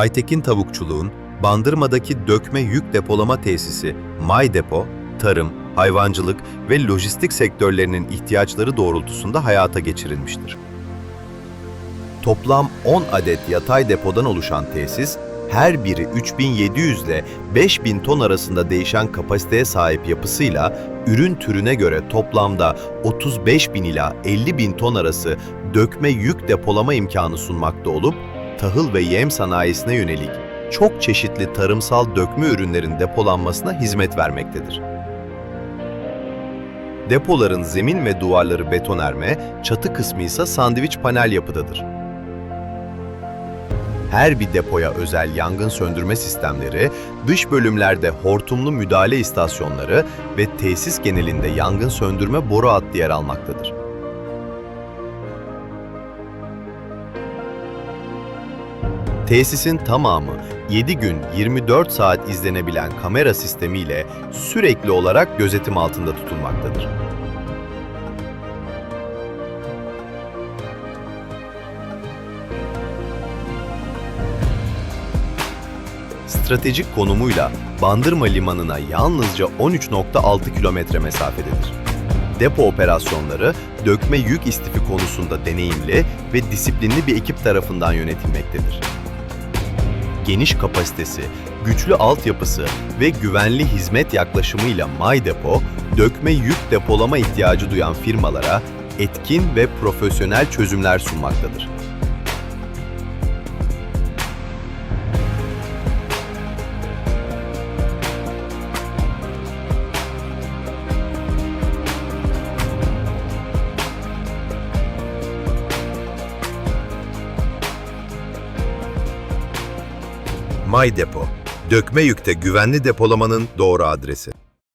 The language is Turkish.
Aytekin Tavukçuluğun Bandırma'daki dökme yük depolama tesisi May Depo, tarım, hayvancılık ve lojistik sektörlerinin ihtiyaçları doğrultusunda hayata geçirilmiştir. Toplam 10 adet yatay depodan oluşan tesis, her biri 3700 ile 5000 ton arasında değişen kapasiteye sahip yapısıyla ürün türüne göre toplamda 35 bin ila 50 bin ton arası dökme yük depolama imkanı sunmakta olup, tahıl ve yem sanayisine yönelik çok çeşitli tarımsal dökme ürünlerin depolanmasına hizmet vermektedir. Depoların zemin ve duvarları betonerme, çatı kısmı ise sandviç panel yapıdadır. Her bir depoya özel yangın söndürme sistemleri, dış bölümlerde hortumlu müdahale istasyonları ve tesis genelinde yangın söndürme boru hattı yer almaktadır. Tesisin tamamı 7 gün 24 saat izlenebilen kamera sistemiyle sürekli olarak gözetim altında tutulmaktadır. Stratejik konumuyla Bandırma Limanı'na yalnızca 13.6 kilometre mesafededir. Depo operasyonları dökme yük istifi konusunda deneyimli ve disiplinli bir ekip tarafından yönetilmektedir. Geniş kapasitesi, güçlü altyapısı ve güvenli hizmet yaklaşımıyla May Depo, dökme yük depolama ihtiyacı duyan firmalara etkin ve profesyonel çözümler sunmaktadır. May Depo, dökme yükte güvenli depolamanın doğru adresi.